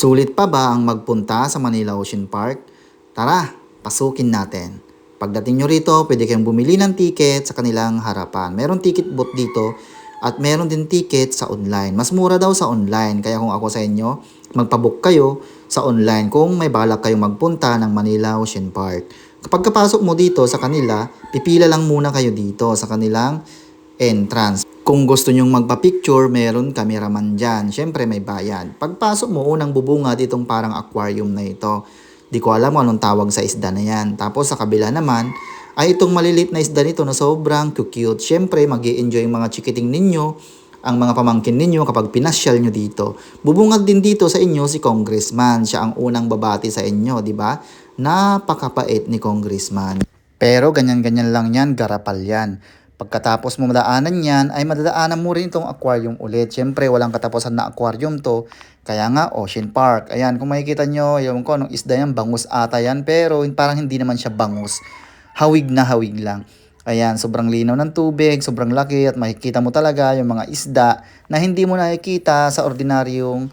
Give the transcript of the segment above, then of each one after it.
Sulit pa ba ang magpunta sa Manila Ocean Park? Tara, pasukin natin. Pagdating nyo rito, pwede kayong bumili ng ticket sa kanilang harapan. Meron ticket booth dito at meron din ticket sa online. Mas mura daw sa online. Kaya kung ako sa inyo, magpabook kayo sa online kung may balak kayong magpunta ng Manila Ocean Park. Kapag kapasok mo dito sa kanila, pipila lang muna kayo dito sa kanilang entrance. Kung gusto nyong magpa-picture, meron cameraman dyan. Siyempre may bayad. Pagpasok mo, unang bubunga ditong parang aquarium na ito. Di ko alam anong tawag sa isda na yan. Tapos sa kabila naman, ay itong malilit na isda nito na sobrang cute. Siyempre, mag enjoy yung mga chikiting ninyo, ang mga pamangkin ninyo kapag pinasyal nyo dito. Bubungad din dito sa inyo si Congressman. Siya ang unang babati sa inyo, di ba? Napakapait ni Congressman. Pero ganyan-ganyan lang yan, garapal yan. Pagkatapos mo madaanan yan, ay madadaanan mo rin itong aquarium ulit. Siyempre, walang katapusan na aquarium to. Kaya nga, Ocean Park. Ayan, kung makikita nyo, yung ko, anong isda yan, bangus ata yan. Pero parang hindi naman siya bangus. Hawig na hawig lang. Ayan, sobrang linaw ng tubig, sobrang laki at makikita mo talaga yung mga isda na hindi mo nakikita sa ordinaryong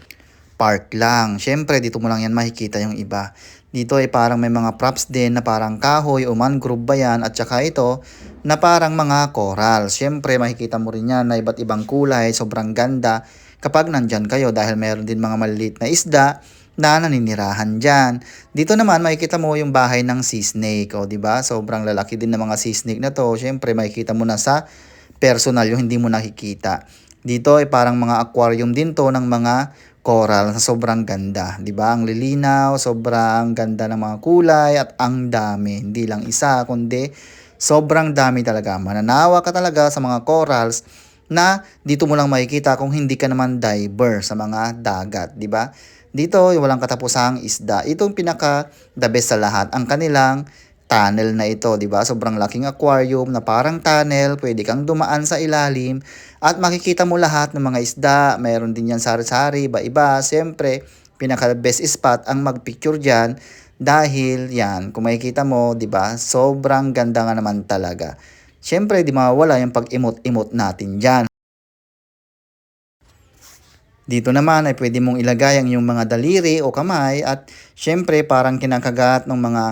park lang. Siyempre, dito mo lang yan makikita yung iba. Dito ay parang may mga props din na parang kahoy o mangrove ba yan at saka ito na parang mga coral. Siyempre, makikita mo rin yan na iba't ibang kulay, sobrang ganda kapag nandyan kayo dahil meron din mga maliliit na isda na naninirahan dyan. Dito naman makikita mo yung bahay ng sea snake, o ba? Sobrang lalaki din ng mga sea snake na to. Siyempre makikita mo na sa personal yung hindi mo nakikita. Dito ay parang mga aquarium din to ng mga coral na sobrang ganda, 'di ba? Ang lilinaw, sobrang ganda ng mga kulay at ang dami. Hindi lang isa kundi sobrang dami talaga. Mananawa ka talaga sa mga corals na dito mo lang makikita kung hindi ka naman diver sa mga dagat, 'di ba? Dito, walang katapusang isda. Itong pinaka the best sa lahat, ang kanilang tunnel na ito, 'di ba? Sobrang laking aquarium na parang tunnel, pwede kang dumaan sa ilalim at makikita mo lahat ng mga isda. Mayroon din yan sari-sari, iba-iba. Siyempre, pinaka best spot ang magpicture diyan dahil yan, kung makikita mo, 'di ba? Sobrang ganda nga naman talaga. Siyempre, di mawawala yung pag-imot-imot natin diyan. Dito naman ay pwede mong ilagay ang iyong mga daliri o kamay at syempre parang kinakagat ng mga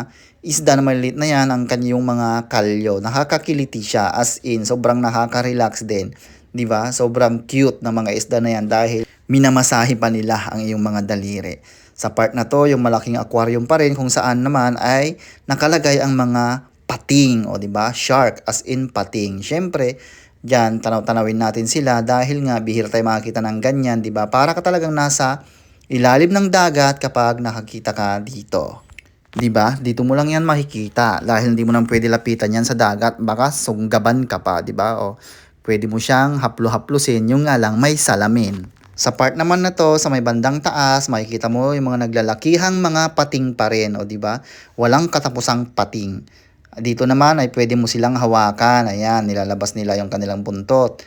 isda na maliit na yan ang kanyang mga kalyo. Nakakakiliti siya as in sobrang nakaka-relax din. 'Di ba? Sobrang cute ng mga isda na yan dahil minamasahe pa nila ang iyong mga daliri. Sa part na to, yung malaking aquarium pa rin kung saan naman ay nakalagay ang mga pating o 'di ba? Shark as in pating. Syempre, Diyan, tanaw-tanawin natin sila dahil nga bihira tayo makakita ng ganyan, di ba? Para ka talagang nasa ilalim ng dagat kapag nakakita ka dito. Di ba? Dito mo lang yan makikita dahil hindi mo nang pwede lapitan yan sa dagat. Baka sunggaban ka pa, di ba? O pwede mo siyang haplo-haplusin, yung nga lang may salamin. Sa part naman na to, sa may bandang taas, makikita mo yung mga naglalakihang mga pating pa rin, o di ba? Walang katapusang pating. Dito naman ay pwede mo silang hawakan. Ayan, nilalabas nila yung kanilang buntot.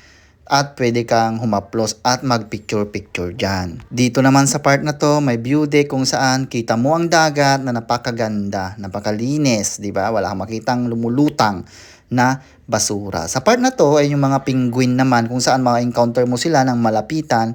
At pwede kang humaplos at magpicture-picture dyan. Dito naman sa part na to, may view deck kung saan kita mo ang dagat na napakaganda, napakalinis, di ba? Wala kang makitang lumulutang na basura. Sa part na to ay yung mga penguin naman kung saan mga-encounter mo sila ng malapitan.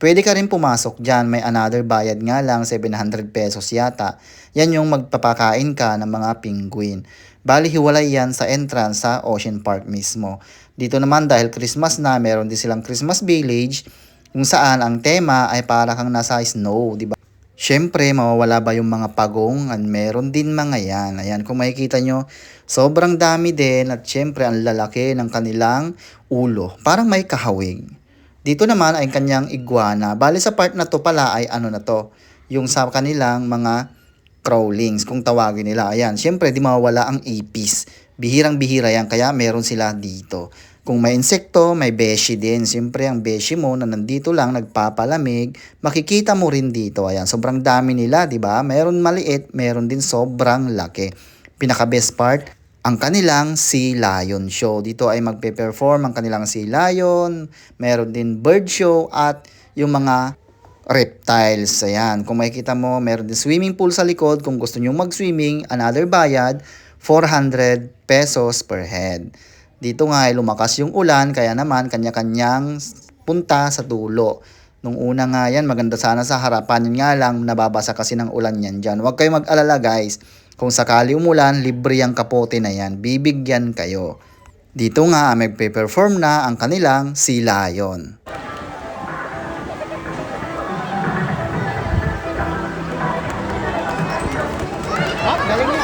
Pwede ka rin pumasok dyan. May another bayad nga lang, 700 pesos yata. Yan yung magpapakain ka ng mga penguin. Bali, hiwalay yan sa entrance sa Ocean Park mismo. Dito naman dahil Christmas na, meron din silang Christmas Village kung saan ang tema ay para kang nasa snow, di ba? Siyempre, mawawala ba yung mga pagong? At meron din mga yan. Ayan, kung makikita nyo, sobrang dami din at siyempre ang lalaki ng kanilang ulo. Parang may kahawig. Dito naman ay kanyang iguana. Bali sa part na to pala ay ano na to, yung sa kanilang mga crawlings kung tawagin nila. Ayan, syempre di mawawala ang apis. Bihirang-bihira yan kaya meron sila dito. Kung may insekto, may beshi din. Siyempre, ang beshi mo na nandito lang, nagpapalamig, makikita mo rin dito. Ayan, sobrang dami nila, di ba? Meron maliit, meron din sobrang laki. Pinaka best part, ang kanilang Sea Lion Show. Dito ay magpe-perform ang kanilang Sea Lion, meron din bird show at yung mga reptiles. Ayan, kung makikita mo, meron din swimming pool sa likod. Kung gusto nyo mag-swimming, another bayad, 400 pesos per head. Dito nga ay lumakas yung ulan, kaya naman kanya-kanyang punta sa dulo. Nung una nga yan, maganda sana sa harapan. Yun nga lang, nababasa kasi ng ulan yan dyan. Huwag kayo mag-alala guys. Kung sakali umulan, libre ang kapote na yan. Bibigyan kayo. Dito nga, magpe-perform na ang kanilang Sea Lion. Oh, galing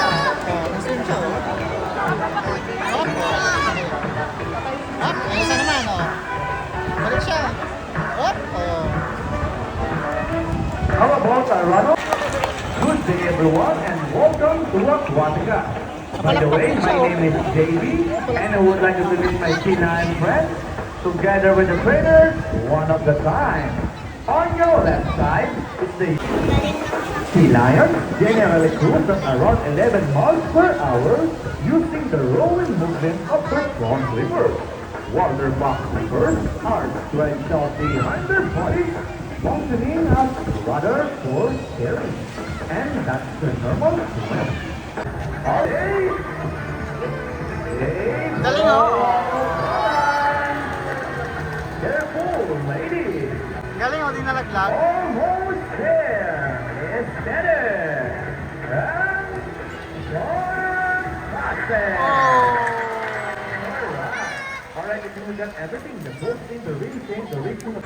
to Aquatica. By the way, my name is JB and I would like to meet my canine friends together with the trainers one of the time. On your left side is the sea lion, generally cruise at around 11 miles per hour using the rolling movement of the front liver. Water back livers are stretched out behind their bodies, functioning as rudder for steering. And that's the normal swim. Okay. Hey, Galing, oh. Careful, ladies. Galing, oh, di nalaglag. Almost there. It's better. And one faster. Alright. Alright, if you got everything, the first thing to reach in the of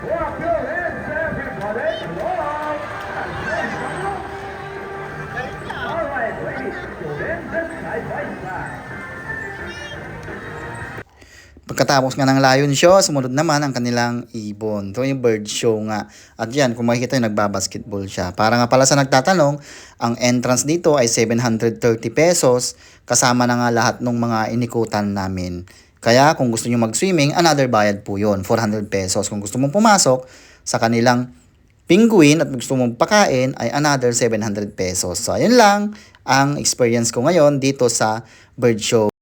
Clap your Pagkatapos nga ng lion show, sumunod naman ang kanilang ibon. Ito yung bird show nga. At yan, kung makikita yung nagbabasketball siya. Para nga pala sa nagtatanong, ang entrance dito ay 730 pesos. Kasama na nga lahat ng mga inikutan namin. Kaya kung gusto nyo mag-swimming, another bayad po yun, 400 pesos. Kung gusto mong pumasok sa kanilang penguin at gusto mong pakain ay another 700 pesos. So ayun lang ang experience ko ngayon dito sa bird show.